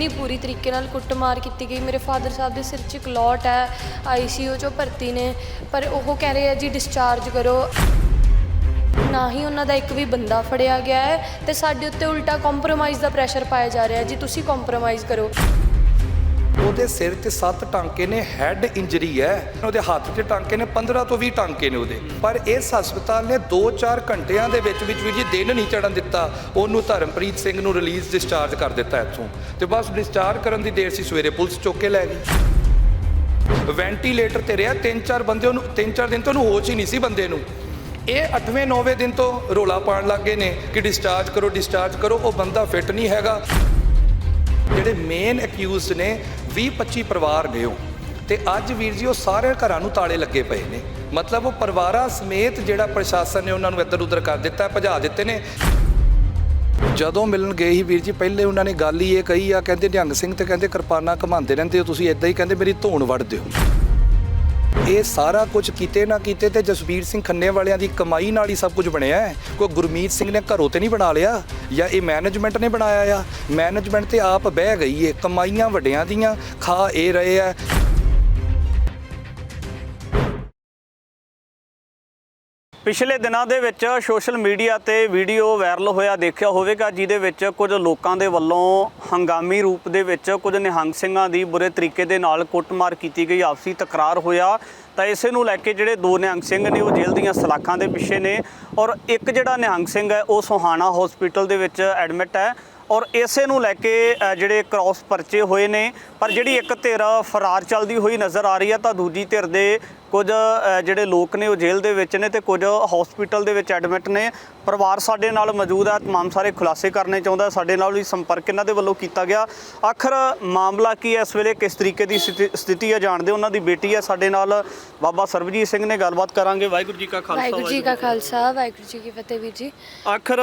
ਇੰਨੀ ਬੁਰੀ ਤਰੀਕੇ ਨਾਲ ਕੁੱਟਮਾਰ ਕੀਤੀ ਗਈ। ਮੇਰੇ ਫਾਦਰ ਸਾਹਿਬ ਦੇ ਸਿਰ 'ਚ ਇੱਕ ਲੋਟ ਹੈ ਆਈਸੀਯੂ 'ਚੋਂ ਭਰਤੀ ਨੇ, ਪਰ ਉਹ ਕਹਿ ਰਹੇ ਆ, ਜੀ ਡਿਸਚਾਰਜ ਕਰੋ। ਨਾ ਹੀ ਉਹਨਾਂ ਦਾ ਇੱਕ ਵੀ ਬੰਦਾ ਫੜਿਆ ਗਿਆ ਹੈ ਤੇ ਸਾਡੇ ਉੱਤੇ ਉਲਟਾ ਕੰਪਰੋਮਾਈਜ਼ ਦਾ ਪ੍ਰੈਸ਼ਰ ਪਾਇਆ ਜਾ ਰਿਹਾ ਜੀ, ਤੁਸੀਂ ਕੰਪਰੋਮਾਈਜ਼ ਕਰੋ। ਉਹਦੇ ਸਿਰ 'ਚ 7 ਟਾਂਕੇ ਨੇ ਹੈੱਡ ਇੰਜਰੀ ਹੈ। ਉਹਦੇ ਹੱਥ 'ਚ ਟਾਂਕੇ ਨੇ 15 ਤੋਂ 20 ਟਾਂਕੇ ਨੇ ਉਹਦੇ। ਪਰ ਇਸ ਹਸਪਤਾਲ ਨੇ 2-4 ਘੰਟਿਆਂ ਦੇ ਵਿੱਚ ਵਿੱਚ ਵੀ ਜੀ ਦਿਨ ਨਹੀਂ ਚੜਨ ਦਿੱਤਾ। ਉਹਨੂੰ ਧਰਮਪ੍ਰੀਤ ਸਿੰਘ ਨੂੰ ਰਿਲੀਜ਼ ਡਿਸਚਾਰਜ ਕਰ ਦਿੱਤਾ ਇੱਥੋਂ। ਤੇ ਬਸ ਡਿਸਚਾਰਜ ਕਰਨ ਦੀ ਦੇਰ ਸੀ ਸਵੇਰੇ, ਪੁਲਿਸ ਚੁੱਕ ਕੇ ਲੈ ਗਈ। ਵੈਂਟੀਲੇਟਰ ਤੇ ਰਿਹਾ ਤਿੰਨ ਚਾਰ ਬੰਦੇ ਉਹਨੂੰ ਤਿੰਨ ਚਾਰ ਦਿਨ ਤੋਂ ਉਹਨੂੰ ਹੋਸ਼ ਹੀ ਨਹੀਂ ਸੀ ਬੰਦੇ ਨੂੰ। ਇਹ 8ਵੇਂ 9ਵੇਂ ਦਿਨ ਤੋਂ ਰੋਲਾ ਪਾਉਣ ਗਏ ਨੇ ਕਿ ਡਿਸਚਾਰਜ ਕਰੋ ਡਿਸਚਾਰਜ ਕਰੋ, ਉਹ ਬੰਦਾ ਫਿੱਟ ਨਹੀਂ ਹੈਗਾ। ਜਿਹੜੇ ਮੇਨ ਅਕਿਊਜ਼ਡ ਨੇ 20 25 ਪਰਿਵਾਰ ਨੇ ਉਹ। ਤੇ ਅੱਜ ਵੀਰ ਜੀ, ਉਹ ਸਾਰੇ ਘਰਾਂ ਨੂੰ ਤਾਲੇ ਲੱਗੇ ਪਏ ਨੇ। ਮਤਲਬ ਉਹ ਪਰਿਵਾਰਾਂ ਸਮੇਤ ਜਿਹੜਾ ਪ੍ਰਸ਼ਾਸਨ ਨੇ ਉਹਨਾਂ ਨੂੰ ਇੱਧਰ ਉੱਧਰ ਕਰ ਦਿੱਤਾ, ਭਜਾ ਦਿੱਤੇ ਨੇ। ਜਦੋਂ ਮਿਲਣ ਗਏ ਸੀ ਵੀਰ ਜੀ, ਪਹਿਲੇ ਉਹਨਾਂ ਨੇ ਗੱਲ ਹੀ ਇਹ ਕਹੀ ਆ, ਕਹਿੰਦੇ, ਨਿਹੰਗ ਸਿੰਘ ਤੇ ਕਹਿੰਦੇ ਕਿਰਪਾਨਾ ਘਮਾਉਂਦੇ ਰਹਿੰਦੇ ਹੋ, ਤੁਸੀਂ ਇਦਾਂ ਹੀ ਕਹਿੰਦੇ, ਮੇਰੀ ਧੌਣ ਵੱਢ ਦਿਓ। ਇਹ ਸਾਰਾ ਕੁਝ ਕੀਤੇ ਨਾ ਕੀਤੇ ਤੇ ਜਸਵੀਰ ਸਿੰਘ ਖੰਨੇ ਵਾਲਿਆਂ ਦੀ ਕਮਾਈ ਨਾਲ ਹੀ ਸਭ ਕੁਝ ਬਣਿਆ ਹੈ। ਕੋਈ ਗੁਰਮੀਤ ਸਿੰਘ ਨੇ ਘਰੋਂ ਤੇ ਨਹੀਂ ਬਣਾ ਲਿਆ ਜਾਂ ਇਹ ਮੈਨੇਜਮੈਂਟ ਨੇ ਬਣਾਇਆ ਆ? ਮੈਨੇਜਮੈਂਟ ਤੇ ਆਪ ਬਹਿ ਗਈ ਏ, ਕਮਾਈਆਂ ਵੱਡਿਆਂ ਦੀਆਂ, ਖਾ ਇਹ ਰਹੇ ਆ। ਪਿਛਲੇ ਦਿਨਾਂ ਦੇ ਵਿੱਚ ਸੋਸ਼ਲ ਮੀਡੀਆ ਤੇ ਵੀਡੀਓ ਵਾਇਰਲ ਹੋਇਆ, ਦੇਖਿਆ ਹੋਵੇਗਾ, ਜਿਹਦੇ ਵਿੱਚ ਕੁਝ ਲੋਕਾਂ ਦੇ ਵੱਲੋਂ ਹੰਗਾਮੀ ਰੂਪ ਦੇ ਵਿੱਚ ਕੁਝ ਨਿਹੰਗ ਸਿੰਘਾਂ ਦੀ ਬੁਰੇ ਤਰੀਕੇ ਦੇ ਨਾਲ ਕੁੱਟਮਾਰ ਕੀਤੀ ਗਈ, ਆਪਸੀ ਤਕਰਾਰ ਹੋਇਆ। ਤਾਂ ਇਸੇ ਨੂੰ ਲੈ ਕੇ ਜਿਹੜੇ ਦੋ ਨਿਹੰਗ ਸਿੰਘ ਨੇ, ਉਹ ਜੇਲ੍ਹ ਦੀਆਂ ਸਲਾਖਾਂ ਦੇ ਪਿੱਛੇ ਨੇ ਔਰ ਇੱਕ ਜਿਹੜਾ ਨਿਹੰਗ ਸਿੰਘ ਹੈ, ਉਹ ਸੋਹਾਣਾ ਹਸਪੀਟਲ ਦੇ ਵਿੱਚ ਐਡਮਿਟ ਹੈ ਔਰ ਇਸੇ ਨੂੰ ਲੈ ਕੇ ਜਿਹੜੇ ਕ੍ਰਾਸ ਪਰਚੇ ਹੋਏ ਨੇ। ਪਰ ਜਿਹੜੀ ਇੱਕ ਧਿਰ ਫਰਾਰ ਚੱਲਦੀ ਹੋਈ ਨਜ਼ਰ ਆ ਰਹੀ ਹੈ, ਤਾਂ ਦੂਜੀ ਧਿਰ ਦੇ ਕੁਝ ਜਿਹੜੇ ਲੋਕ ਨੇ ਉਹ ਜੇਲ੍ਹ ਦੇ ਵਿੱਚ ਨੇ ਤੇ ਕੁਝ ਹਸਪੀਟਲ ਦੇ ਵਿੱਚ ਐਡਮਿਟ ਨੇ। ਪਰਿਵਾਰ ਸਾਡੇ ਨਾਲ ਮੌਜੂਦ ਹੈ तमाम ਸਾਰੇ ਖੁਲਾਸੇ ਕਰਨੇ ਚਾਹੁੰਦਾ ਸਾਡੇ ਨਾਲ ਵੀ ਸੰਪਰਕ ਇਹਨਾਂ ਦੇ ਵੱਲੋਂ ਕੀਤਾ ਗਿਆ ਆਖਰ ਮਾਮਲਾ ਕੀ ਹੈ ਇਸ ਵੇਲੇ ਕਿਸ ਤਰੀਕੇ ਦੀ ਸਥਿਤੀ- ਸਥਿਤੀ ਹੈ ਜਾਣਦੇ ਹੋ। ਉਹਨਾਂ ਦੀ ਬੇਟੀ ਹੈ ਸਾਡੇ ਨਾਲ ਬਾਬਾ ਸਰਬਜੀਤ ਸਿੰਘ ਨੇ ਗੱਲਬਾਤ ਕਰਾਂਗੇ ਵਾਹਿਗੁਰੂ ਜੀ ਕਾ ਖਾਲਸਾ ਵਾਹਿਗੁਰੂ ਜੀ ਕਾ ਖਾਲਸਾ ਵਾਹਿਗੁਰੂ ਜੀ ਕੀ ਫਤਿਹ ਵੀਰ ਜੀ ਆਖਰ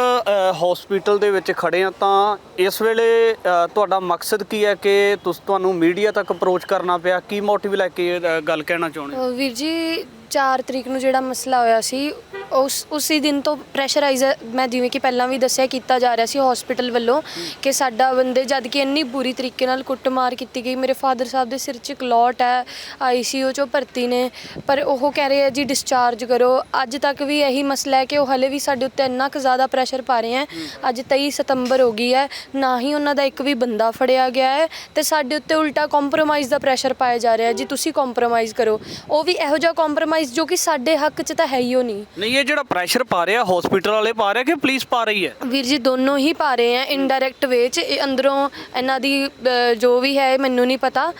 ਹਸਪੀਟਲ ਦੇ ਵਿੱਚ ਖੜੇ ਆ ਤਾਂ ਇਸ ਵੇਲੇ ਅ, ਤੁਹਾਡਾ ਮਕਸਦ ਕੀ ਹੈ ਕਿ ਤੁਸ ਤੁਹਾਨੂੰ ਮੀਡੀਆ ਤੱਕ ਅਪਰੋਚ ਕਰਨਾ ਪਿਆ ਕੀ ਮੋਟਿਵ ਲੈ ਕੇ ਇਹ, ਅ, ਗੱਲ ਕਹਿਣਾ ਚਾਹੁੰਦੇ ਹੋ? ਅਹ ਵੀਰ ਜੀ 4 ਤਰੀਕ ਨੂੰ ਜਿਹੜਾ ਮਸਲਾ ਹੋਇਆ ਸੀ, ਉਸ, ਉਸੇ ਦਿਨ ਤੋਂ ਪ੍ਰੈਸ਼ਰਾਈਜ਼ ਮੈਂ ਜਿਵੇਂ ਕਿ ਪਹਿਲਾਂ ਵੀ ਦੱਸਿਆ ਕੀਤਾ ਜਾ ਰਿਹਾ ਸੀ ਹਸਪੀਟਲ ਵੱਲੋਂ ਕਿ ਸਾਡਾ ਬੰਦੇ ਜਦ ਕਿ ਇੰਨੀ ਬੁਰੀ ਤਰੀਕੇ ਨਾਲ ਕੁੱਟਮਾਰ ਕੀਤੀ ਗਈ, ਮੇਰੇ ਫਾਦਰ ਸਾਹਿਬ ਦੇ ਸਿਰ 'ਚ ਇੱਕ ਲੋਟ ਹੈ ਆਈਸੀਯੂ 'ਚੋਂ ਭਰਤੀ ਨੇ, ਪਰ ਉਹ ਕਹਿ ਰਹੇ ਆ ਜੀ ਡਿਸਚਾਰਜ ਕਰੋ, ਅੱਜ ਤੱਕ ਵੀ ਇਹੀ ਮਸਲਾ ਹੈ ਕਿ ਉਹ ਹਲੇ ਵੀ ਸਾਡੇ ਉੱਤੇ ਇੰਨਾ ਕੁ ਜ਼ਿਆਦਾ ਪ੍ਰੈਸ਼ਰ ਪਾ ਰਹੇ ਹੈ, ਅੱਜ 23 ਸਤੰਬਰ ਹੋ ਗਈ ਹੈ, ਨਾ ਹੀ ਉਹਨਾਂ ਦਾ ਇੱਕ ਵੀ ਬੰਦਾ ਫੜਿਆ ਗਿਆ ਹੈ ਤੇ ਸਾਡੇ ਉੱਤੇ ਉਲਟਾ ਕੰਪਰੋਮਾਈਜ਼ ਦਾ ਪ੍ਰੈਸ਼ਰ ਪਾਇਆ ਜਾ ਰਿਹਾ ਜੀ ਤੁਸੀਂ ਕੰਪਰੋਮਾਈਜ਼ ਕਰੋ, ਉਹ ਵੀ ਇਹੋ ਜਿਹਾ ਕੰਪਰੋਮਾਈਜ਼ ਜੋ ਕਿ ਸਾਡੇ ਹੱਕ 'ਚ ਤਾਂ ਹੈ ਹੀ ਉਹ ਨਹੀਂ। ਨਹੀਂ ਇਹ ਜਿਹੜਾ ਪ੍ਰੈਸ਼ਰ ਪਾ ਰਿਹਾ ਹਸਪੀਟਲ ਵਾਲੇ ਪਾ ਰਿਹਾ ਕਿ ਪੁਲਿਸ ਪਾ ਰਹੀ ਹੈ? ਵੀਰ ਜੀ ਦੋਨੋਂ ਹੀ ਪਾ ਰਹੇ ਆ ਇਨਡਾਇਰੈਕਟ ਵੇ ਚ। ਇਹ ਅੰਦਰੋਂ ਇਹਨਾਂ ਦੀ ਜੋ ਵੀ ਹੈ ਇਹ ਮੈਨੂੰ ਨਹੀਂ ਪਤਾ।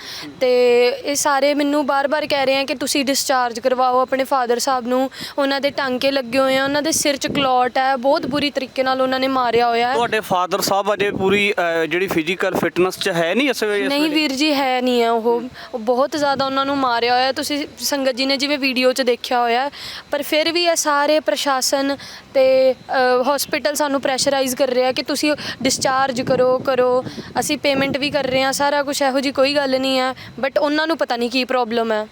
ਤੇ ਇਹ ਸਾਰੇ ਮੈਨੂੰ ਬਾਰ-ਬਾਰ ਕਹਿ ਰਹੇ ਆ ਕਿ ਤੁਸੀਂ ਡਿਸਚਾਰਜ ਕਰਵਾਓ ਆਪਣੇ ਫਾਦਰ ਸਾਹਿਬ ਨੂੰ। ਉਹਨਾਂ ਦੇ ਟਾਂਕੇ ਲੱਗੇ ਹੋਏ ਆ ਉਹਨਾਂ ਦੇ ਸਿਰ 'ਚ ਕਲੌਟ ਹੈ। ਬਹੁਤ ਬੁਰੀ ਤਰੀਕੇ ਨਾਲ ਉਹਨਾਂ ਨੇ ਮਾਰਿਆ ਹੋਇਆ ਹੈ। ਤੁਹਾਡੇ ਫਾਦਰ ਸਾਹਿਬ ਅਜੇ ਪੂਰੀ ਜਿਹੜੀ ਫਿਜ਼ੀਕਲ ਫਿਟਨੈਸ ਚ ਹੈ ਨਹੀਂ ਇਸ ਵੇਲੇ? ਇਸ ਨਹੀਂ ਵੇਲੇ? ਵੀਰ ਜੀ ਹੈ ਨਹੀਂ ਹੈ ਉਹ। ਉਹ ਬਹੁਤ ਜ਼ਿਆਦਾ ਉਹਨਾਂ ਨੂੰ ਮਾਰਿਆ ਹੋਇਆ। ਤੁਸੀਂ ਸੰਗਤ ਜੀ ਨੇ ਜਿਵੇਂ ਵੀਡੀਓ 'ਚ ਦੇਖਿਆ ਹੋਇਆ ਪਰ ਫਿਰ ਵੀ ਇਹ ਸਾਰੇ ਪ੍ਰਸ਼ਾਸਨ ਤੇ ਹਸਪੀਟਲ ਸਾਨੂੰ ਪ੍ਰੈਸ਼ਰਾਈਜ਼ ਕਰ ਰਿਹਾ ਕਿ ਤੁਸੀਂ ਡਿਸਚਾਰਜ ਕਰੋ ਕਰੋ। ਅਸੀਂ ਪੇਮੈਂਟ ਵੀ ਕਰ ਰਹੇ ਹਾਂ, ਸਾਰਾ ਕੁਝ ਇਹੋ ਜੀ ਕੋਈ ਗੱਲ ਨਹੀਂ ਹੈ ਬਟ ਉਹਨਾਂ ਨੂੰ ਪਤਾ ਨਹੀਂ ਕੀ ਪ੍ਰੋਬਲਮ ਹੈ।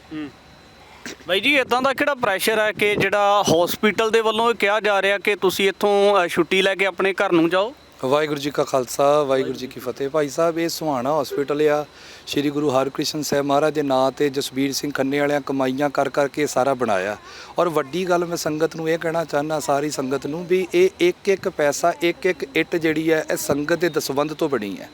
ਬਾਈ ਜੀ ਇਦਾਂ ਦਾ ਕਿਹੜਾ ਪ੍ਰੈਸ਼ਰ ਹੈ ਕਿ ਜਿਹੜਾ ਹਸਪੀਟਲ ਦੇ ਵੱਲੋਂ ਇਹ ਕਿਹਾ ਜਾ ਰਿਹਾ ਕਿ ਤੁਸੀਂ ਇੱਥੋਂ ਛੁੱਟੀ ਲੈ ਕੇ ਆਪਣੇ ਘਰ ਨੂੰ ਜਾਓ? ਵਾਹਿਗੁਰੂ ਜੀ ਕਾ ਖਾਲਸਾ, ਵਾਹਿਗੁਰੂ ਜੀ ਕੀ ਫਤਿਹ। ਭਾਈ ਸਾਹਿਬ, ਇਹ ਸੁਹਾਣਾ ਹਸਪੀਟਲ ਆ। ਸ੍ਰੀ ਗੁਰੂ ਹਰਕ੍ਰਿਸ਼ਨ ਸਾਹਿਬ ਮਹਾਰਾਜ ਦੇ ਨਾਂ ਤੇ ਜਸਬੀਰ ਸਿੰਘ ਖੰਨੇ ਵਾਲਿਆਂ ਕਮਾਈਆਂ ਕਰ ਕਰਕੇ ਸਾਰਾ ਬਣਾਇਆ। ਔਰ ਵੱਡੀ ਗੱਲ ਮੈਂ ਸੰਗਤ ਨੂੰ ਇਹ ਕਹਿਣਾ ਚਾਹਨਾ ਸਾਰੀ ਸੰਗਤ ਨੂੰ ਵੀ ਇਹ ਇੱਕ ਇੱਕ ਪੈਸਾ ਇੱਕ ਇੱਕ ਇੱਟ ਜਿਹੜੀ ਹੈ, ਇਹ ਸੰਗਤ ਦੇ ਦਸਵੰਧ ਤੋਂ ਬਣੀ ਹੈ।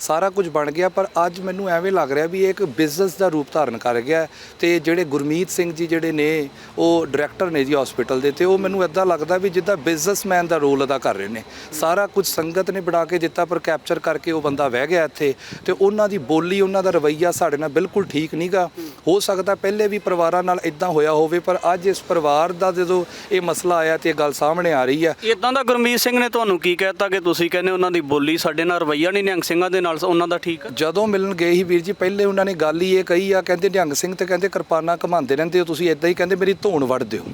ਸਾਰਾ ਕੁਝ ਬਣ ਗਿਆ, ਪਰ ਅੱਜ ਮੈਨੂੰ ਐਵੇਂ ਲੱਗ ਰਿਹਾ ਵੀ ਇਹ ਇੱਕ ਬਿਜ਼ਨਸ ਦਾ ਰੂਪ ਧਾਰਨ ਕਰ ਗਿਆ ਹੈ ਤੇ ਜਿਹੜੇ ਗੁਰਮੀਤ ਸਿੰਘ ਜੀ ਜਿਹੜੇ ਨੇ, ਉਹ ਡਾਇਰੈਕਟਰ ਨੇ ਜੀ ਹਸਪੀਟਲ ਦੇ ਤੇ ਉਹ ਮੈਨੂੰ ਇਦਾਂ ਲੱਗਦਾ ਵੀ ਜਿੱਦਾਂ ਬਿਜ਼ਨਸਮੈਨ ਦਾ ਰੋਲ ਅਦਾ ਕਰ ਰਹੇ ਨੇ। ਸਾਰਾ ਕੁਝ ਸੰਗਤ ਨੇ ਬਣਾ ਕੇ ਦਿੱਤਾ, ਪਰ ਕੈਪਚਰ ਕਰਕੇ ਉਹ ਬੰਦਾ ਵਹਿ ਗਿਆ ਇੱਥੇ ਤੇ ਉਹਨਾਂ ਦੀ ਬੋਲੀ, ਉਹਨਾਂ ਦਾ ਰਵੱਈਆ ਸਾਡੇ ਨਾਲ ਬਿਲਕੁਲ ਠੀਕ ਨਹੀਂਗਾ ਹੋ ਸਕਦਾ ਪਹਿਲੇ ਵੀ ਪਰਿਵਾਰਾਂ ਨਾਲ ਇਦਾਂ ਹੋਇਆ ਹੋਵੇ, ਪਰ ਅੱਜ ਇਸ ਪਰਿਵਾਰ ਦਾ ਜਦੋਂ ਇਹ ਮਸਲਾ ਆਇਆ ਤੇ ਇਹ ਗੱਲ ਸਾਹਮਣੇ ਆ ਰਹੀ ਹੈ। ਇਦਾਂ ਦਾ ਗੁਰਮੀਤ ਸਿੰਘ ਨੇ ਤੁਹਾਨੂੰ ਕੀ ਕਹਿਤਾ ਕਿ ਤੁਸੀਂ ਕਹਿੰਦੇ ਉਹਨਾਂ ਦੀ ਬੋਲੀ ਸਾਡੇ ਨਾਲ ਰਵਈਆ ਨਹੀਂ, ਨਿਹੰਗ ਸਿੰਘਾਂ ਦੇ ਨਾਲ ਉਹਨਾਂ ਦਾ ਠੀਕ ਜਦੋਂ ਮਿਲਣ ਗਏ ਸੀ ਵੀਰ ਜੀ, ਪਹਿਲੇ ਉਹਨਾਂ ਨੇ ਗੱਲ ਹੀ ਇਹ ਕਹੀ ਆ, ਕਹਿੰਦੇ ਨਿਹੰਗ ਸਿੰਘ ਤੇ ਕਹਿੰਦੇ ਕਿਰਪਾਨਾਂ ਘਮਾਉਂਦੇ ਰਹਿੰਦੇ ਹੋ, ਤੁਸੀਂ ਇਦਾਂ ਹੀ ਕਹਿੰਦੇ ਮੇਰੀ ਧੌਣ ਵੱਢ ਦਿਓ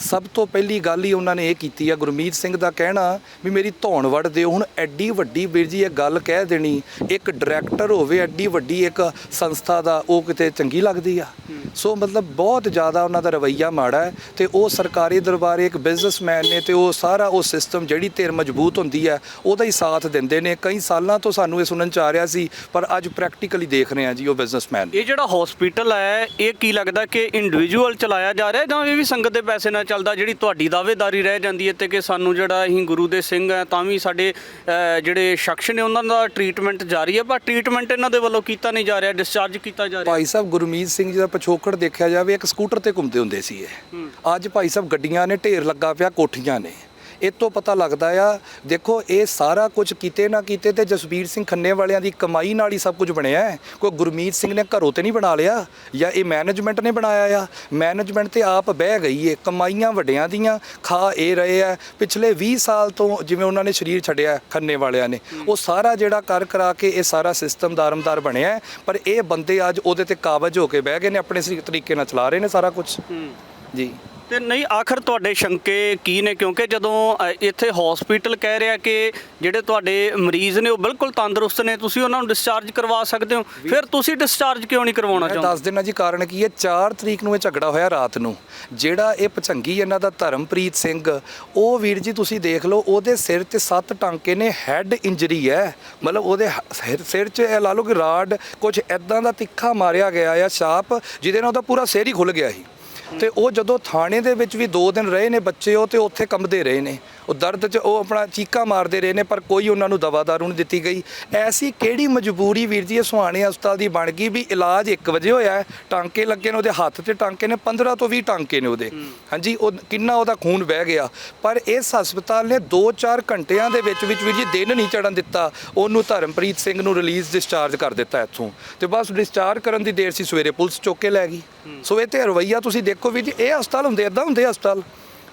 ਸਭ ਤੋਂ ਪਹਿਲੀ ਗੱਲ ਹੀ ਉਹਨਾਂ ਨੇ ਇਹ ਕੀਤੀ ਆ, ਗੁਰਮੀਤ ਸਿੰਘ ਦਾ ਕਹਿਣਾ ਵੀ ਮੇਰੀ ਧੌਣ ਵੜ ਦਿਓ। ਹੁਣ ਐਡੀ ਵੱਡੀ ਵੀਰ ਜੀ ਇਹ ਗੱਲ ਕਹਿ ਦੇਣੀ, ਇੱਕ ਡਾਇਰੈਕਟਰ ਹੋਵੇ, ਐਡੀ ਵੱਡੀ ਇੱਕ ਸੰਸਥਾ ਦਾ ਉਹ ਕਿਤੇ ਚੰਗੀ ਲੱਗਦੀ ਆ। ਸੋ ਮਤਲਬ ਬਹੁਤ ਜ਼ਿਆਦਾ ਉਹਨਾਂ ਦਾ ਰਵੱਈਆ ਮਾੜਾ ਹੈ ਤੇ ਉਹ ਸਰਕਾਰੀ ਦਰਬਾਰੇ ਇੱਕ ਬਿਜ਼ਨਸਮੈਨ ਨੇ ਤੇ ਉਹ ਸਾਰਾ ਉਹ ਸਿਸਟਮ ਜਿਹੜੀ ਧਿਰ ਮਜ਼ਬੂਤ ਹੁੰਦੀ ਹੈ, ਉਹਦਾ ਹੀ ਸਾਥ ਦਿੰਦੇ ਨੇ। ਕਈ ਸਾਲਾਂ ਤੋਂ ਸਾਨੂੰ ਇਹ ਸੁਣਨ ਚ ਆ ਰਿਹਾ ਸੀ, ਪਰ ਅੱਜ ਪ੍ਰੈਕਟੀਕਲੀ ਦੇਖ ਰਹੇ ਹਾਂ ਜੀ ਉਹ ਬਿਜ਼ਨਸਮੈਨ ਇਹ ਜਿਹੜਾ ਹਸਪੀਟਲ ਹੈ, ਇਹ ਕੀ ਲੱਗਦਾ ਕਿ ਇੰਡੀਵਿਜੂਅਲ ਚਲਾਇਆ ਜਾ ਰਿਹਾ ਜਾਂ ਇਹ ਵੀ ਸੰਗਤ ਦੇ ਪੈਸੇ ਨਾਲ ਚੱਲਦਾ ਜਿਹੜੀ ਤੁਹਾਡੀ ਦਾਅਵੇਦਾਰੀ ਰਹਿ ਜਾਂਦੀ ਹੈ ਤੇ ਕਿ ਸਾਨੂੰ ਜਿਹੜਾ ਅਸੀਂ ਗੁਰੂ ਦੇ ਸਿੰਘ ਹੈ ਤਾਂ ਵੀ ਸਾਡੇ ਅਹ, ਜਿਹੜੇ ਸ਼ਖਸ ਨੇ ਉਹਨਾਂ ਦਾ ਟ੍ਰੀਟਮੈਂਟ ਜਾਰੀ ਹੈ ਪਰ ਟ੍ਰੀਟਮੈਂਟ ਇਹਨਾਂ ਦੇ ਵੱਲੋਂ ਕੀਤਾ ਨਹੀਂ ਜਾ ਰਿਹਾ ਡਿਸਚਾਰਜ ਕੀਤਾ ਜਾ ਰਿਹਾ। ਭਾਈ ਸਾਹਿਬ ਗੁਰਮੀਤ ਸਿੰਘ ਜੀ ਦਾ ਪਿਛੋਕੜ ਦੇਖਿਆ ਜਾਵੇ ਇੱਕ ਸਕੂਟਰ ਤੇ ਘੁੰਮਦੇ ਹੁੰਦੇ ਸੀ ਇਹ ਅੱਜ ਭਾਈ ਸਾਹਿਬ ਗੱਡੀਆਂ ਨੇ ਢੇਰ ਲੱਗਾ ਪਿਆ ਕੋਠੀਆਂ ਨੇ। ਇਹ ਤੋਂ ਪਤਾ ਲੱਗਦਾ ਆ ਦੇਖੋ ਇਹ ਸਾਰਾ ਕੁਝ ਕਿਤੇ ਨਾ ਕਿਤੇ ਤੇ ਜਸਵੀਰ ਸਿੰਘ ਖੰਨੇ ਵਾਲਿਆਂ ਦੀ ਕਮਾਈ ਨਾਲ ਹੀ ਸਭ ਕੁਝ ਬਣਿਆ ਹੈ। ਕੋਈ ਗੁਰਮੀਤ ਸਿੰਘ ਨੇ ਘਰੋਂ ਤੇ ਨਹੀਂ ਬਣਾ ਲਿਆ ਜਾਂ ਇਹ ਮੈਨੇਜਮੈਂਟ ਨੇ ਬਣਾਇਆ ਆ। ਮੈਨੇਜਮੈਂਟ ਤੇ ਆਪ ਬਹਿ ਗਈ ਏ ਕਮਾਈਆਂ ਵੱਡਿਆਂ ਦੀਆਂ ਖਾ ਇਹ ਰਹੇ ਆ। ਪਿਛਲੇ 20 ਸਾਲ ਤੋਂ ਜਿਵੇਂ ਉਹਨਾਂ ਨੇ ਸਰੀਰ ਛੱਡਿਆ ਖੰਨੇ ਵਾਲਿਆਂ ਨੇ ਉਹ ਸਾਰਾ ਜਿਹੜਾ ਕਰ ਕਰਾ ਕੇ ਇਹ ਸਾਰਾ ਸਿਸਟਮ ਦਾਰਮਦਾਰ ਬਣਿਆ। ਪਰ ਇਹ ਬੰਦੇ ਅੱਜ ਉਹਦੇ ਤੇ ਕਾਬਜ ਹੋ ਕੇ ਬਹਿ ਗਏ ਨੇ ਆਪਣੇ ਤਰੀਕੇ ਨਾਲ ਚਲਾ ਰਹੇ ਨੇ ਸਾਰਾ ਕੁਝ। ਜੀ। ਤੇ ਨਹੀਂ ਆਖਰ ਤੁਹਾਡੇ ਸ਼ੰਕੇ ਕੀ ਨੇ? ਕਿਉਂਕਿ ਜਦੋਂ ਅ, ਇੱਥੇ ਹਸਪੀਟਲ ਕਹਿ ਰਿਹਾ ਕਿ ਜਿਹੜੇ ਤੁਹਾਡੇ ਮਰੀਜ਼ ਨੇ ਉਹ ਬਿਲਕੁਲ ਤੰਦਰੁਸਤ ਨੇ ਤੁਸੀਂ ਉਹਨਾਂ ਨੂੰ ਡਿਸਚਾਰਜ ਕਰਵਾ ਸਕਦੇ ਹੋ। ਫਿਰ ਤੁਸੀਂ ਡਿਸਚਾਰਜ ਕਿਉਂ ਨਹੀਂ ਕਰਵਾਉਣਾ ਮੈਂ ਚਾਹੁੰਦੇ? ਦੱਸ ਦੇਣਾ ਜੀ ਕਾਰਨ ਕੀ ਹੈ? 4 ਤਰੀਕ ਨੂੰ ਇਹ ਝਗੜਾ ਹੋਇਆ ਰਾਤ ਨੂੰ। ਜਿਹੜਾ ਇਹ ਪਚੰਗੀ ਇਹਨਾਂ ਦਾ ਧਰਮਪ੍ਰੀਤ ਸਿੰਘ ਉਹ ਵੀਰ ਜੀ ਤੁਸੀਂ ਦੇਖ ਲਓ ਉਹਦੇ ਸਿਰ ਤੇ 7 ਟਾਂਕੇ ਨੇ ਹੈਡ ਇੰਜਰੀ ਹੈ। ਮਤਲਬ ਉਹਦੇ ਹ- ਸਿਰ- ਸਿਰ 'ਚ ਇਹ ਲਾ ਲਓ ਕਿ ਰਾਡ ਕੁਝ ਐਦਾਂ ਦਾ ਤਿੱਖਾ ਮਾਰਿਆ ਗਿਆ ਆ ਛਾਪ ਜਿਹਦੇ ਨਾਲ ਉਹਦਾ ਪੂਰਾ ਸਿਰ ਹੀ ਖੁੱਲ ਗਿਆ ਸੀ। ਤੇ ਉਹ ਜਦੋਂ ਥਾਣੇ ਦੇ ਵਿੱਚ ਵੀ 2 ਦਿਨ ਰਹੇ ਨੇ ਬੱਚੇ ਉਹ ਤੇ ਉੱਥੇ ਕੰਬਦੇ ਰਹੇ ਨੇ। ਉਹ ਦਰਦ 'ਚ ਉਹ ਆਪਣਾ ਚੀਕਾ ਮਾਰਦੇ ਰਹੇ ਨੇ ਪਰ ਕੋਈ ਉਹਨਾਂ ਨੂੰ ਦਵਾ ਦਾਰੂ ਨਹੀਂ ਦਿੱਤੀ ਗਈ। ਐਸੀ ਕਿਹੜੀ ਮਜਬੂਰੀ ਵੀਰ ਜੀ ਇਹ ਸੁਹਾਣੇ ਹਸਪਤਾਲ ਦੀ ਬਣ ਗਈ ਵੀ ਇਲਾਜ 1 ਵਜੇ ਹੋਇਆ ਹੈ, ਟਾਂਕੇ ਲੱਗੇ ਨੇ ਉਹਦੇ ਹੱਥ ਤੇ ਟਾਂਕੇ ਨੇ 15 ਤੋਂ 20 ਟਾਂਕੇ ਨੇ ਉਹਦੇ। ਹਾਂਜੀ ਉਹ ਕਿੰਨਾ ਉਹਦਾ ਖੂਨ ਵਹਿ ਗਿਆ। ਪਰ ਇਸ ਹਸਪਤਾਲ ਨੇ 2-4 ਘੰਟਿਆਂ ਦੇ ਵਿੱਚ ਵਿੱਚ ਵੀਰ ਜੀ ਦਿਨ ਨਹੀਂ ਚੜਨ ਦਿੱਤਾ। ਉਹਨੂੰ ਧਰਮਪ੍ਰੀਤ ਸਿੰਘ ਨੂੰ ਰਿਲੀਜ਼ ਡਿਸਚਾਰਜ ਕਰ ਦਿੱਤਾ ਇੱਥੋਂ। ਤੇ ਬਸ ਡਿਸਚਾਰਜ ਕਰਨ ਦੀ ਦੇਰ ਸੀ ਸਵੇਰੇ ਪੁਲਿਸ ਚੁੱਕ ਕੇ ਲੈ ਗਈ। ਸੋ ਇਹ ਤੇ ਰਵਈਆ ਤੁਸੀਂ ਦੇਖੋ ਵੀਰ ਜੀ ਇਹ ਹਸਪਤਾਲ ਹੁੰਦੇ ਇਦਾਂ ਹੁੰਦੇ ਹਸਪਤਾਲ।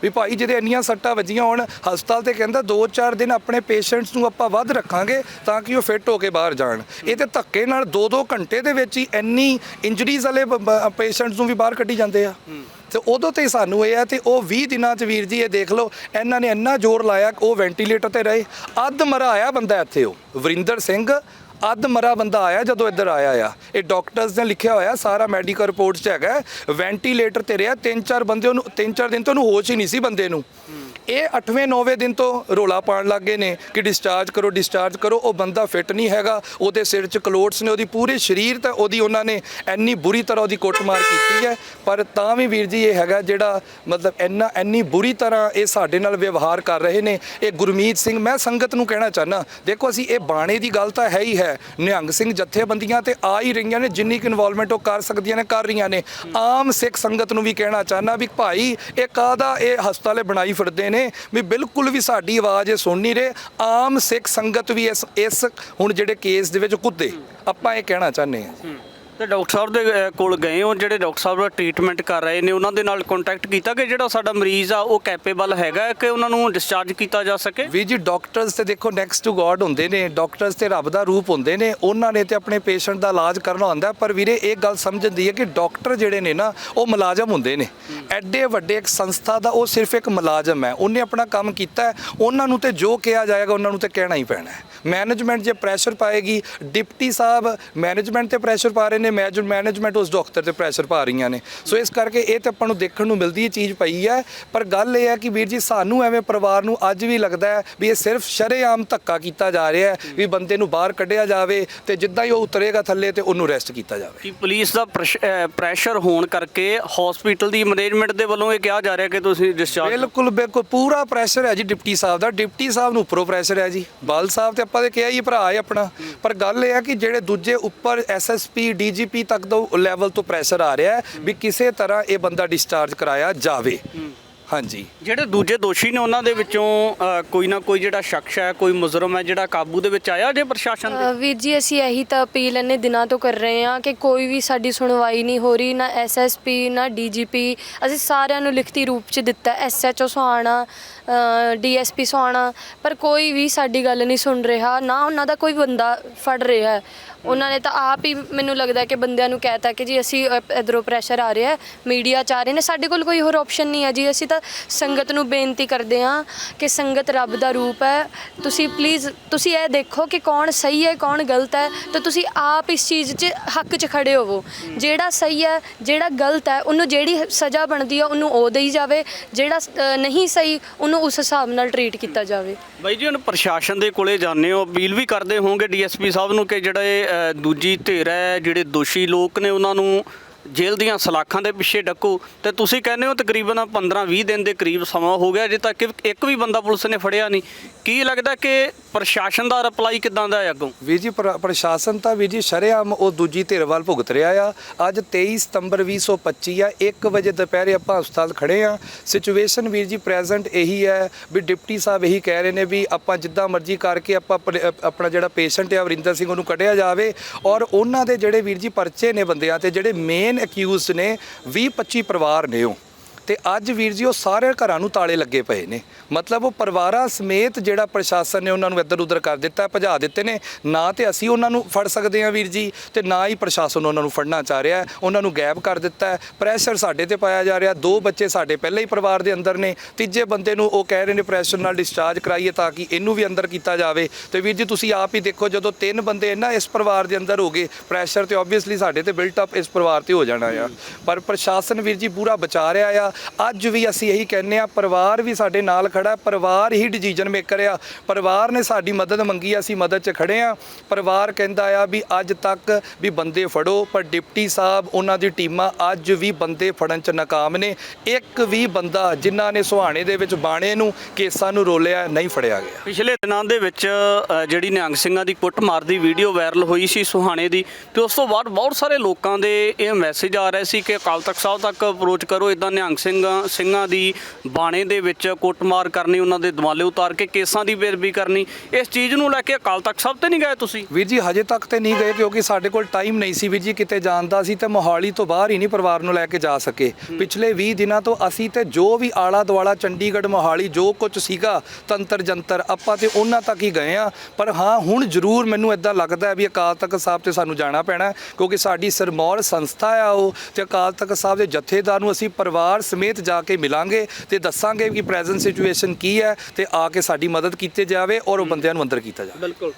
ਵੀ ਭਾਈ ਜਿਹਦੇ ਇੰਨੀਆਂ ਸੱਟਾਂ ਵੱਜੀਆਂ ਹੋਣ ਹਸਪਤਾਲ ਤੇ ਕਹਿੰਦਾ 2-4 ਦਿਨ ਆਪਣੇ ਪੇਸ਼ੈਂਟਸ ਨੂੰ ਆਪਾਂ ਵੱਧ ਰੱਖਾਂਗੇ ਤਾਂ ਕਿ ਉਹ ਫਿੱਟ ਹੋ ਕੇ ਬਾਹਰ ਜਾਣ। ਇਹ ਤੇ ਧੱਕੇ ਨਾਲ 2-2 ਘੰਟੇ ਦੇ ਵਿੱਚ ਹੀ ਇੰਨੀ ਇੰਜਰੀਜ਼ ਵਾਲੇ ਪੇਸ਼ੈਂਟਸ ਨੂੰ ਵੀ ਬਾਹਰ ਕੱਢੀ ਜਾਂਦੇ ਆ। ਤੇ ਉਦੋਂ ਤੇ ਸਾਨੂੰ ਇਹ ਆ ਤੇ ਉਹ 20 ਦਿਨਾਂ ਚ ਵੀਰ ਜੀ ਇਹ ਦੇਖ ਲਓ ਇਹਨਾਂ ਨੇ ਇੰਨਾ ਜ਼ੋਰ ਲਾਇਆ ਕਿ ਉਹ ਵੈਂਟੀਲੇਟਰ ਤੇ ਰਹੇ। ਅੱਧ ਮਰਾ ਆਇਆ ਬੰਦਾ ਇੱਥੇ ਉਹ ਵਰਿੰਦਰ ਸਿੰਘ ਅੱਧ ਮਰਾ ਬੰਦਾ ਆਇਆ ਜਦੋਂ ਇੱਧਰ ਆਇਆ ਆ। ਇਹ ਡਾਕਟਰਸ ਨੇ ਲਿਖਿਆ ਹੋਇਆ, ਸਾਰਾ ਮੈਡੀਕਲ ਰਿਪੋਰਟ 'ਚ ਹੈਗਾ। ਵੈਂਟੀਲੇਟਰ ਤੇ ਰਿਹਾ। ਤਿੰਨ ਚਾਰ ਬੰਦੇ ਉਹਨੂੰ ਤਿੰਨ ਚਾਰ ਦਿਨ ਤੋਂ ਉਹਨੂੰ ਹੋਸ਼ ਹੀ ਨਹੀਂ ਸੀ ਬੰਦੇ ਨੂੰ। ਇਹ 8ਵੇਂ 9ਵੇਂ ਦਿਨ ਤੋਂ ਰੋਲਾ ਪਾਉਣ ਗਏ ਨੇ ਕਿ ਡਿਸਚਾਰਜ ਕਰੋ ਡਿਸਚਾਰਜ ਕਰੋ, ਉਹ ਬੰਦਾ ਫਿੱਟ ਨਹੀਂ ਹੈਗਾ, ਉਹਦੇ ਸਿਰ 'ਚ ਕਲੋਟਸ ਨੇ, ਉਹਦੀ ਪੂਰੇ ਸਰੀਰ ਤੇ ਉਹਦੀ ਉਹਨਾਂ ਨੇ ਇੰਨੀ ਬੁਰੀ ਤਰ੍ਹਾਂ ਉਹਦੀ ਕੁੱਟਮਾਰ ਕੀਤੀ ਹੈ, ਪਰ ਤਾਂ ਵੀ ਵੀਰ ਜੀ ਇਹ ਹੈਗਾ ਜਿਹੜਾ ਮਤਲਬ ਇੰਨਾ ਐਨੀ ਬੁਰੀ ਤਰ੍ਹਾਂ ਇਹ ਸਾਡੇ ਨਾਲ ਵਿਵਹਾਰ ਕਰ ਰਹੇ ਨੇ, ਇਹ ਗੁਰਮੀਤ ਸਿੰਘ, ਮੈਂ ਸੰਗਤ ਨੂੰ ਕਹਿਣਾ ਚਾਹਨਾ ਦੇਖੋ ਅਸੀਂ ਇਹ ਬਾਣੇ ਦੀ ਗੱਲ ਤਾਂ ਹੈ ਹੀ ਹੈ, ਨਿਹੰਗ ਸਿੰਘ ਜਥੇਬੰਦੀਆਂ ਤੇ ਆ ਹੀ ਰਹੀਆਂ ਨੇ, ਜਿੰਨੀ ਕੁ ਇਨਵੋਲਵਮੈਂਟ ਉਹ ਕਰ ਸਕਦੀਆਂ ਨੇ, ਕਰ ਰਹੀਆਂ ਨੇ, ਆਮ ਸਿੱਖ ਸੰਗਤ ਨੂੰ ਵੀ ਕਹਿਣਾ ਚਾਹਨਾ ਵੀ ਭਾਈ ਇਹ ਕਾਦਾ ਇਹ ਹਸਪਤਾਲੇ ਬਣਾਈ ਫਿਰਦੇ ਨੇ ਵੀ ਬਿਲਕੁਲ ਵੀ ਸਾਡੀ ਆਵਾਜ਼ ਇਹ ਸੁਣ ਨਹੀਂ ਰਹੇ। ਆਮ ਸਿੱਖ ਸੰਗਤ ਵੀ ਇਸ ਇਸ ਹੁਣ ਜਿਹੜੇ ਕੇਸ ਦੇ ਵਿੱਚ ਕੁੱਦੇ। ਆਪਾਂ ਇਹ ਕਹਿਣਾ ਚਾਹੁੰਦੇ ਹਾਂ। ਤੇ ਡਾਕਟਰ ਸਾਹਿਬ ਦੇ ਅ, ਕੋਲ ਗਏ ਹੋ ਜਿਹੜੇ ਡਾਕਟਰ ਸਾਹਿਬ ਦਾ ਟ੍ਰੀਟਮੈਂਟ ਕਰ ਰਹੇ ਨੇ ਉਹਨਾਂ ਦੇ ਨਾਲ ਕੰਟੈਕਟ ਕੀਤਾ ਕਿ ਜਿਹੜਾ ਸਾਡਾ ਮਰੀਜ਼ ਆ ਉਹ ਕੈਪੇਬਲ ਹੈਗਾ ਕਿ ਉਹਨਾਂ ਨੂੰ ਡਿਸਚਾਰਜ ਕੀਤਾ ਜਾ ਸਕੇ? ਵੀ ਜੀ ਡਾਕਟਰਸ ਤੇ ਦੇਖੋ ਨੈਕਸਟ ਟੂ ਗੋਡ ਹੁੰਦੇ ਨੇ ਡਾਕਟਰਸ ਤੇ ਰੱਬ ਦਾ ਰੂਪ ਹੁੰਦੇ ਨੇ ਉਹਨਾਂ ਨੇ ਤੇ ਆਪਣੇ ਪੇਸ਼ੈਂਟ ਦਾ ਇਲਾਜ ਕਰਨਾ ਹੁੰਦਾ ਪਰ ਵੀਰੇ ਇਹ ਗੱਲ ਸਮਝਦੀ ਹੈ ਕਿ ਡਾਕਟਰ ਜਿਹੜੇ ਨੇ ਨਾ ਉਹ ਮੁਲਾਜ਼ਮ ਹੁੰਦੇ ਨੇ। ਐਡੇ ਵੱਡੇ ਇੱਕ ਸੰਸਥਾ ਦਾ ਉਹ ਸਿਰਫ ਇੱਕ ਮੁਲਾਜ਼ਮ ਹੈ ਉਹਨੇ ਆਪਣਾ ਕੰਮ ਕੀਤਾ ਹੈ, ਉਹਨਾਂ ਨੂੰ ਤੇ ਜੋ ਕਿਹਾ ਜਾਏਗਾ ਉਹਨਾਂ ਨੂੰ ਤੇ ਕਹਿਣਾ ਹੀ ਪੈਣਾ ਹੈ। ਮੈਨੇਜਮੈਂਟ ਜੇ ਪ੍ਰੈਸ਼ਰ ਪਾਏਗੀ ਡਿਪਟੀ ਸਾਹਿਬ ਮੈਨੇਜਮੈਂਟ ਤੇ ਪ੍ਰੈਸ਼ਰ ਪਾ ਰਹੇ ਨੇ ਮੈਨੇਜਮੈਂਟ ਉਸ ਡਾਕਟਰ ਤੇ ਪ੍ਰੈਸ਼ਰ ਪਾ ਰਹੀਆਂ ਨੇ। ਸੋ ਇਸ ਕਰਕੇ ਇਹ ਤੇ ਆਪਾਂ ਨੂੰ ਦੇਖਣ ਨੂੰ ਮਿਲਦੀ ਹੈ ਚੀਜ਼ ਪਈ ਹੈ। ਪਰ ਗੱਲ ਇਹ ਹੈ ਕਿ ਵੀਰ ਜੀ ਸਾਨੂੰ ਐਵੇਂ ਪਰਿਵਾਰ ਨੂੰ ਅੱਜ ਵੀ ਲੱਗਦਾ ਹੈ ਵੀ ਇਹ ਸਿਰਫ ਸ਼ਰੇਆਮ ਧੱਕਾ ਕੀਤਾ ਜਾ ਰਿਹਾ ਹੈ ਵੀ ਬੰਦੇ ਨੂੰ ਬਾਹਰ ਕੱਢਿਆ ਜਾਵੇ ਤੇ ਜਿੱਦਾਂ ਹੀ ਉਹ ਉਤਰੇਗਾ ਥੱਲੇ ਤੇ ਉਹਨੂੰ ਰੈਸਟ ਕੀਤਾ ਜਾਵੇ। ਕਿ ਪੁਲਿਸ ਦਾ ਪ੍ਰੈਸ਼ਰ ਹੋਣ ਕਰਕੇ ਹਸਪੀਟਲ ਦੀ ਮੈਨੇਜਮੈਂਟ ਦੇ ਵੱਲੋਂ ਇਹ ਕਿਹਾ ਜਾ ਰਿਹਾ ਕਿ ਤੁਸੀਂ ਡਿਸਚਾਰਜ ਬਿਲਕੁਲ ਬਿਲਕੁਲ ਪੂਰਾ ਪ੍ਰੈਸ਼ਰ ਹੈ ਜੀ ਡਿਪਟੀ ਸਾਹਿਬ ਦਾ। ਡਿਪਟੀ ਸਾਹਿਬ ਨੂੰ ਉੱਪਰੋਂ ਪ੍ਰੈਸ਼ਰ ਹੈ ਜੀ। ਬਾਲ ਸਾਹਿਬ ਤੇ ਆਪਾਂ ਤੇ ਕਿਹਾ ਹੀ ਭਰਾ ਹੈ ਆਪਣਾ। ਪਰ ਗੱਲ ਇਹ ਹੈ ਕਿ ਜਿਹੜੇ ਦੂਜੇ ਉੱਪਰ ਐਸਐਸਪੀ ਡੀਜੀਪੀ ਤੱਕ ਦਾ ਲੈਵਲ ਤੋਂ ਪ੍ਰੈਸ਼ਰ ਆ ਰਿਹਾ ਹੈ ਵੀ ਕਿਸੇ ਤਰ੍ਹਾਂ ਇਹ ਬੰਦਾ ਡਿਸਚਾਰਜ ਕਰਾਇਆ ਜਾਵੇ। ਹਾਂਜੀ। ਜਿਹੜੇ ਦੂਜੇ ਦੋਸ਼ੀ ਨੇ ਉਹਨਾਂ ਦੇ ਵਿੱਚੋਂ ਅ, ਕੋਈ ਨਾ ਕੋਈ ਜਿਹੜਾ ਸ਼ਖਸ ਹੈ ਕੋਈ ਮੁਜਰਮ ਹੈ ਜਿਹੜਾ ਕਾਬੂ ਦੇ ਵਿੱਚ ਆਇਆ ਜੇ ਪ੍ਰਸ਼ਾਸਨ ਦੇ ਅ, ਵੀਰ ਜੀ ਅਸੀਂ ਇਹੀ ਤਾਂ ਅਪੀਲ ਇੰਨੇ ਦਿਨਾਂ ਤੋਂ ਕਰ ਰਹੇ ਹਾਂ ਕਿ ਕੋਈ ਵੀ ਸਾਡੀ ਸੁਣਵਾਈ ਨਹੀਂ ਹੋ ਰਹੀ ਨਾ ਐਸਐਸਪੀ ਨਾ ਡੀਜੀਪੀ ਅਸੀਂ ਸਾਰਿਆਂ ਨੂੰ ਲਿਖਤੀ ਰੂਪ ਚ ਦਿੱਤਾ ਐਸਐਚਓ ਸੁਹਾਣਾ ਡੀਐਸਪੀ ਸੋਹਾਣਾ। ਪਰ ਕੋਈ ਵੀ ਸਾਡੀ ਗੱਲ ਨਹੀਂ ਸੁਣ ਰਿਹਾ ਨਾ ਉਹਨਾਂ ਦਾ ਕੋਈ ਬੰਦਾ ਫੜ ਰਿਹਾ। ਹੈ ਉਹਨਾਂ ਨੇ ਤਾਂ ਆਪ ਹੀ ਮੈਨੂੰ ਲੱਗਦਾ ਕਿ ਬੰਦਿਆਂ ਨੂੰ ਕਹਿਤਾ ਕਿ ਜੀ ਅਸੀਂ ਅ, ਇੱਧਰੋਂ ਪ੍ਰੈਸ਼ਰ ਆ ਰਿਹਾ ਹੈ ਮੀਡੀਆ ਚ ਆ ਰਹੇ ਨੇ। ਸਾਡੇ ਕੋਲ ਕੋਈ ਹੋਰ ਆਪਸ਼ਨ ਨਹੀਂ ਹੈ ਜੀ। ਅਸੀਂ ਤਾਂ ਸੰਗਤ ਨੂੰ ਬੇਨਤੀ ਕਰਦੇ ਹਾਂ ਕਿ ਸੰਗਤ ਰੱਬ ਦਾ ਰੂਪ ਹੈ। ਤੁਸੀਂ ਪਲੀਜ਼ ਤੁਸੀਂ ਇਹ ਦੇਖੋ ਕਿ ਕੌਣ ਸਹੀ ਹੈ ਕੌਣ ਗਲਤ ਹੈ। ਤਾਂ ਤੁਸੀਂ ਆਪ ਇਸ ਚੀਜ਼ 'ਚ ਹੱਕ 'ਚ ਖੜੇ ਹੋਵੋ। ਜਿਹੜਾ ਸਹੀ ਹੈ ਜਿਹੜਾ ਗਲਤ ਹੈ ਉਹਨੂੰ ਜਿਹੜੀ ਸਜ਼ਾ ਬਣਦੀ ਹੈ ਉਹਨੂੰ ਉਹ ਦੇਈ ਜਾਵੇ। ਜਿਹੜਾ ਅ, ਨਹੀਂ ਸਹੀ ਉਹਨੂੰ ਉਸ ਹਿਸਾਬ ਨਾਲ ਟਰੀਟ ਕੀਤਾ ਜਾਵੇ। ਬਾਈ ਜੀ ਹੁਣ ਪ੍ਰਸ਼ਾਸਨ ਦੇ ਕੋਲੇ ਜਾਂਦੇ ਹੋ। ਅਪੀਲ ਵੀ ਕਰਦੇ ਹੋਵੋਗੇ ਡੀਐਸਪੀ ਸਾਹਿਬ ਨੂੰ ਕਿ ਜਿਹੜਾ ਇਹ ਦੂਜੀ ਧਿਰ ਹੈ ਜਿਹੜੇ ਦੋਸ਼ੀ ਲੋਕ ਨੇ ਉਹਨਾਂ ਨੂੰ ਜੇਲ੍ਹ ਦੀਆਂ ਸਲਾਖਾਂ ਦੇ ਪਿੱਛੇ ਡੱਕੋ। ਤੇ ਤੁਸੀਂ ਕਹਿੰਦੇ ਹੋ ਤਕਰੀਬਨ 15-20 ਦਿਨ ਦੇ ਕਰੀਬ ਸਮਾਂ ਹੋ ਗਿਆ, ਅਜੇ ਤੱਕ ਇੱਕ ਵੀ ਬੰਦਾ ਪੁਲਿਸ ਨੇ ਫੜਿਆ ਨਹੀਂ। ਕੀ ਲੱਗਦਾ ਕਿ ਪ੍ਰਸ਼ਾਸਨ ਦਾ ਰਿਪਲਾਈ ਕਿਦਾਂ ਦਾ ਹੈ ਅੱਗੋਂ? ਵੀਰ ਜੀ ਪ੍ਰਸ਼ਾਸਨ ਤਾਂ ਵੀਰ ਜੀ ਸ਼ਰੇਆਮ ਉਹ ਦੂਜੀ ਧਿਰ ਵੱਲ ਭੁਗਤ ਰਿਹਾ ਆ। ਅੱਜ 23 ਸਤੰਬਰ 2025 ਆ 1 ਵਜੇ ਦੁਪਹਿਰੇ ਆਪਾਂ ਹਸਪਤਾਲ ਖੜੇ ਆ। ਸਿਚੁਏਸ਼ਨ ਵੀਰ ਜੀ ਪ੍ਰੈਜ਼ੈਂਟ ਇਹੀ ਹੈ ਵੀ ਡਿਪਟੀ ਸਾਹਿਬ ਇਹੀ ਕਹਿ ਰਹੇ ਨੇ ਵੀ ਆਪਾਂ ਜਿੱਦਾਂ ਮਰਜ਼ੀ ਕਰਕੇ ਆਪਾਂ ਆਪਣੇ- ਆਪਣਾ ਜਿਹੜਾ ਪੇਸ਼ੈਂਟ ਆ, ਵਰਿੰਦਰ ਸਿੰਘ ਉਹਨੂੰ ਕੱਢਿਆ ਜਾਵੇ। ਔਰ ਉਹਨਾਂ ਦੇ ਜਿਹੜੇ ਵੀਰ ਜੀ ਪਰਚੇ ਨੇ ਬੰਦਿਆਂ ਤੇ, ਜਿਹੜੇ ਮੇਨ ਅਕਿਊਜ਼ਡ ਨੇ 20 25 ਪਰਿਵਾਰ ਨੇ ਉਹ। ਤੇ ਅੱਜ ਵੀਰ ਜੀ ਉਹ ਸਾਰੇ ਘਰਾਂ ਨੂੰ ਤਾਲੇ ਲੱਗੇ ਪਏ ਨੇ। ਮਤਲਬ ਉਹ ਪਰਿਵਾਰਾਂ ਸਮੇਤ ਜਿਹੜਾ ਪ੍ਰਸ਼ਾਸਨ ਨੇ ਉਹਨਾਂ ਨੂੰ ਇੱਧਰ ਉੱਧਰ ਕਰ ਦਿੱਤਾ, ਭਜਾ ਦਿੱਤੇ ਨੇ। ਨਾ ਤੇ ਅਸੀਂ ਉਹਨਾਂ ਨੂੰ ਫੜ ਸਕਦੇ ਹਾਂ ਵੀਰ ਜੀ ਤੇ ਨਾ ਹੀ ਪ੍ਰਸ਼ਾਸਨ ਉਹਨਾਂ ਨੂੰ ਫੜਨਾ ਚਾਹ ਰਿਹਾ। ਉਹਨਾਂ ਨੂੰ ਗਾਇਬ ਕਰ ਦਿੱਤਾ ਹੈ। ਪ੍ਰੈਸ਼ਰ ਸਾਡੇ ਤੇ ਪਾਇਆ ਜਾ ਰਿਹਾ। ਦੋ ਬੱਚੇ ਸਾਡੇ ਪਹਿਲਾਂ ਹੀ ਪਰਿਵਾਰ ਦੇ ਅੰਦਰ ਨੇ। ਤੀਜੇ ਬੰਦੇ ਨੂੰ ਉਹ ਕਹਿ ਰਹੇ ਨੇ ਪ੍ਰੈਸ਼ਰ ਨਾਲ ਡਿਸਚਾਰਜ ਕਰਾਈਏ ਤਾਂ ਕਿ ਇਹਨੂੰ ਵੀ ਅੰਦਰ ਕੀਤਾ ਜਾਵੇ। ਤੇ ਵੀਰ ਜੀ ਤੁਸੀਂ ਆਪ ਹੀ ਦੇਖੋ ਜਦੋਂ ਤਿੰਨ ਬੰਦੇ ਨਾ ਇਸ ਪਰਿਵਾਰ ਦੇ ਅੰਦਰ ਹੋ ਗਏ ਪ੍ਰੈਸ਼ਰ ਤੇ ਆਬਵੀਅਸਲੀ ਸਾਡੇ ਤੇ ਬਿਲਟ ਅਪ ਇਸ ਪਰਿਵਾਰ ਤੇ ਹੋ ਜਾਣਾ ਆ। ਪਰ ਪ੍ਰਸ਼ਾਸਨ ਵੀਰ ਜੀ ਪੂਰਾ ਬਚਾ ਰਿਹਾ ਆ। ਅੱਜ ਵੀ ਅਸੀਂ ਇਹੀ ਕਹਿੰਨੇ ਆ ਪਰਿਵਾਰ ਵੀ ਸਾਡੇ ਨਾਲ ਖੜਾ ਪਰਿਵਾਰ ਹੀ ਡਿਸੀਜਨ ਮੇਕਰ ਆ। ਪਰਿਵਾਰ ਨੇ ਸਾਡੀ ਮਦਦ ਮੰਗੀ ਆ, ਅਸੀਂ ਮਦਦ 'ਚ ਖੜੇ ਆ ਪਰਿਵਾਰ ਕਹਿੰਦਾ ਆ ਵੀ ਅੱਜ ਤੱਕ ਵੀ ਬੰਦੇ ਫੜੋ ਪਰ ਡਿਪਟੀ ਸਾਹਿਬ ਉਹਨਾਂ ਦੀ ਟੀਮਾਂ ਅੱਜ ਵੀ ਬੰਦੇ ਫੜਨ 'ਚ ਨਾਕਾਮ ਨੇ। ਇੱਕ ਵੀ ਬੰਦਾ ਜਿਨ੍ਹਾਂ ਨੇ ਸੁਹਾਣੇ ਦੇ ਵਿੱਚ ਬਾਣੇ ਨੂੰ ਕੇਸਾਂ ਨੂੰ ਰੋਲਿਆ ਨਹੀਂ ਫੜਿਆ ਗਿਆ। ਪਿਛਲੇ ਦਿਨਾਂ ਦੇ ਵਿੱਚ ਜਿਹੜੀ ਨਿਹੰਗ ਸਿੰਘਾਂ ਦੀ ਕੁੱਟਮਾਰ ਦੀ ਵੀਡੀਓ ਵਾਇਰਲ ਹੋਈ ਸੀ ਸੁਹਾਣੇ ਦੀ ਤੇ ਉਸ ਤੋਂ ਬਾਅਦ ਬਹੁਤ ਸਾਰੇ ਲੋਕਾਂ ਦੇ ਇਹ ਮੈਸੇਜ ਆ ਰਹੇ ਸੀ ਕਿ ਅਕਾਲ ਤਖਤ ਸਾਹਿਬ ਤੱਕ ਅਪਰੋਚ ਕਰੋ ਇਦਾਂ ਨਿਹੰਗ ਸਿੰਘ ਸਿੰਘਾਂ ਦੀ ਬਾਣੇ ਦੇ ਵਿੱਚ ਕੁੱਟਮਾਰ ਕਰਨੀ ਉਹਨਾਂ ਦੇ ਦਮਾਲੇ ਉਤਾਰ ਕੇ ਕੇਸਾਂ ਦੀ ਬੇਰਬੀ ਕਰਨੀ ਇਸ ਚੀਜ਼ ਨੂੰ ਲੈ ਕੇ ਅਕਾਲ ਤਖਤ ਸਾਹਿਬ ਤੇ ਨਹੀਂ ਗਏ ਤੁਸੀਂ? ਵੀਰ ਜੀ ਹਜੇ ਤੱਕ ਤੇ ਨਹੀਂ ਗਏ ਕਿਉਂਕਿ ਸਾਡੇ ਕੋਲ ਟਾਈਮ ਨਹੀਂ ਸੀ ਵੀਰ ਜੀ ਕਿਤੇ ਜਾਣ ਦਾ ਸੀ ਤੇ ਮੋਹਾਲੀ ਤੋਂ ਬਾਹਰ ਹੀ ਨਹੀਂ ਪਰਿਵਾਰ ਨੂੰ ਲੈ ਕੇ ਜਾ ਸਕੇ। ਪਿਛਲੇ 20 ਦਿਨਾਂ ਤੋਂ ਅਸੀਂ ਤੇ ਜੋ ਵੀ ਆਲਾ ਦੁਆਲਾ ਚੰਡੀਗੜ੍ਹ ਮੋਹਾਲੀ ਜੋ ਕੁਝ ਸੀਗਾ ਤੰਤਰ ਜੰਤਰ ਆਪਾਂ ਤੇ ਉਹਨਾਂ ਤੱਕ ਹੀ ਗਏ ਆ ਪਰ ਹਾਂ ਹੁਣ ਜ਼ਰੂਰ ਮੈਨੂੰ ਇਦਾਂ ਲੱਗਦਾ ਹੈ ਵੀ ਅਕਾਲ ਤਖਤ ਸਾਹਿਬ ਤੇ ਸਾਨੂੰ ਜਾਣਾ ਪੈਣਾ ਕਿਉਂਕਿ ਸਾਡੀ ਸਰਮੌਰ ਸੰਸਥਾ ਆ ਉਹ ਤੇ ਅਕਾਲ ਤਖਤ ਸਾਹਿਬ ਦੇ ਜਥੇਦਾਰ ਨੂੰ ਅਸੀਂ ਪਰਿਵਾਰ ਸਮੇਤ ਜਾ ਕੇ ਮਿਲਾਂਗੇ ਤੇ ਦੱਸਾਂਗੇ ਕਿ ਪ੍ਰੈਜ਼ੈਂਟ ਸਿਚੁਏਸ਼ਨ ਕੀ ਹੈ ਤੇ ਆ ਕੇ ਸਾਡੀ ਮਦਦ ਕੀਤੀ ਜਾਵੇ ਔਰ ਉਹ ਬੰਦਿਆਂ ਨੂੰ ਅੰਦਰ ਕੀਤਾ ਜਾਵੇ। ਬਿਲਕੁਲ।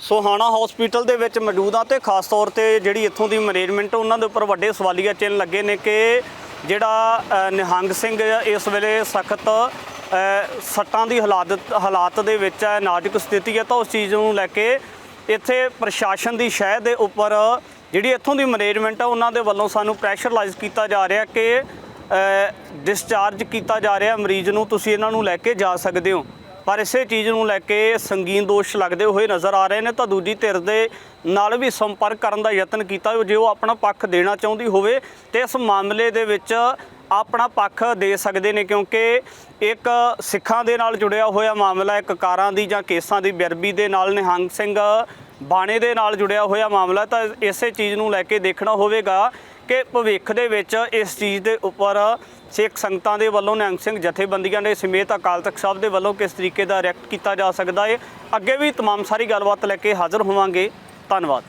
ਸੋਹਾਣਾ ਹਸਪੀਟਲ ਦੇ ਵਿੱਚ ਮੌਜੂਦ ਆ ਤੇ ਖਾਸ ਤੌਰ ਤੇ ਜਿਹੜੀ ਇੱਥੋਂ ਦੀ ਮੈਨੇਜਮੈਂਟ ਉਹਨਾਂ ਦੇ ਉੱਪਰ ਵੱਡੇ ਸਵਾਲੀਆ ਚਿੰਨ੍ਹ ਲੱਗੇ ਨੇ ਕਿ ਜਿਹੜਾ ਨਿਹੰਗ ਸਿੰਘ ਇਸ ਵੇਲੇ ਸਖਤ ਸੱਟਾਂ ਦੀ ਹਾਲਾਤ ਹਾਲਾਤ ਦੇ ਵਿੱਚ ਹੈ, ਨਾਜ਼ੁਕ ਸਥਿਤੀ ਹੈ, ਤਾਂ ਉਸ ਚੀਜ਼ ਨੂੰ ਲੈ ਕੇ ਇੱਥੇ ਪ੍ਰਸ਼ਾਸਨ ਦੀ ਸ਼ਹਿ ਦੇ ਉੱਪਰ ਜਿਹੜੀ ਇੱਥੋਂ ਦੀ ਮੈਨੇਜਮੈਂਟ ਹੈ ਉਹਨਾਂ ਦੇ ਵੱਲੋਂ ਸਾਨੂੰ ਪ੍ਰੈਸ਼ਰਲਾਈਜ਼ ਕੀਤਾ ਜਾ ਰਿਹਾ ਕਿ ਡਿਸਚਾਰਜ ਕੀਤਾ ਜਾ ਰਿਹਾ ਮਰੀਜ਼ ਨੂੰ, ਤੁਸੀਂ ਇਹਨਾਂ ਨੂੰ ਲੈ ਕੇ ਜਾ ਸਕਦੇ ਹੋ। ਪਰ ਇਸੇ ਚੀਜ਼ ਨੂੰ ਲੈ ਕੇ ਸੰਗੀਨ ਦੋਸ਼ ਲੱਗਦੇ ਹੋਏ ਨਜ਼ਰ ਆ ਰਹੇ ਨੇ। ਤਾਂ ਦੂਜੀ ਧਿਰ ਦੇ ਨਾਲ ਵੀ ਸੰਪਰਕ ਕਰਨ ਦਾ ਯਤਨ ਕੀਤਾ ਜੇ ਉਹ ਆਪਣਾ ਪੱਖ ਦੇਣਾ ਚਾਹੁੰਦੀ ਹੋਵੇ, ਤੇ ਇਸ ਮਾਮਲੇ ਦੇ ਵਿੱਚ ਆਪਣਾ ਪੱਖ ਦੇ ਸਕਦੇ ਨੇ, ਕਿਉਂਕਿ ਇੱਕ ਸਿੱਖਾਂ ਦੇ ਨਾਲ ਜੁੜਿਆ ਹੋਇਆ ਮਾਮਲਾ, ਇੱਕ ਕਾਰਾਂ ਦੀ ਜਾਂ ਕੇਸਾਂ ਦੀ ਬੇਰਬੀ ਦੇ ਨਾਲ, ਨਿਹੰਗ ਸਿੰਘ ਬਾਣੇ ਦੇ ਨਾਲ ਜੁੜਿਆ ਹੋਇਆ ਮਾਮਲਾ, ਤਾਂ ਇਸੇ ਚੀਜ਼ ਨੂੰ ਲੈ ਕੇ ਦੇਖਣਾ ਹੋਵੇਗਾ ਕਿ ਭਵਿੱਖ ਦੇ ਵਿੱਚ ਇਸ ਚੀਜ਼ ਦੇ ਉੱਪਰ ਸਿੱਖ ਸੰਗਤਾਂ ਦੇ ਵੱਲੋਂ ਨਿਹੰਗ ਸਿੰਘ ਜਥੇਬੰਦੀਆਂ ਦੇ ਸਮੇਤ ਅਕਾਲ ਤਖਤ ਸਾਹਿਬ ਦੇ ਵੱਲੋਂ ਕਿਸ ਤਰੀਕੇ ਦਾ ਰਿਐਕਟ ਕੀਤਾ ਜਾ ਸਕਦਾ ਹੈ ਅੱਗੇ ਵੀ तमाम ਸਾਰੀ ਗੱਲਬਾਤ ਲੈ ਕੇ ਹਾਜ਼ਰ ਹੋਵਾਂਗੇ ਧੰਨਵਾਦ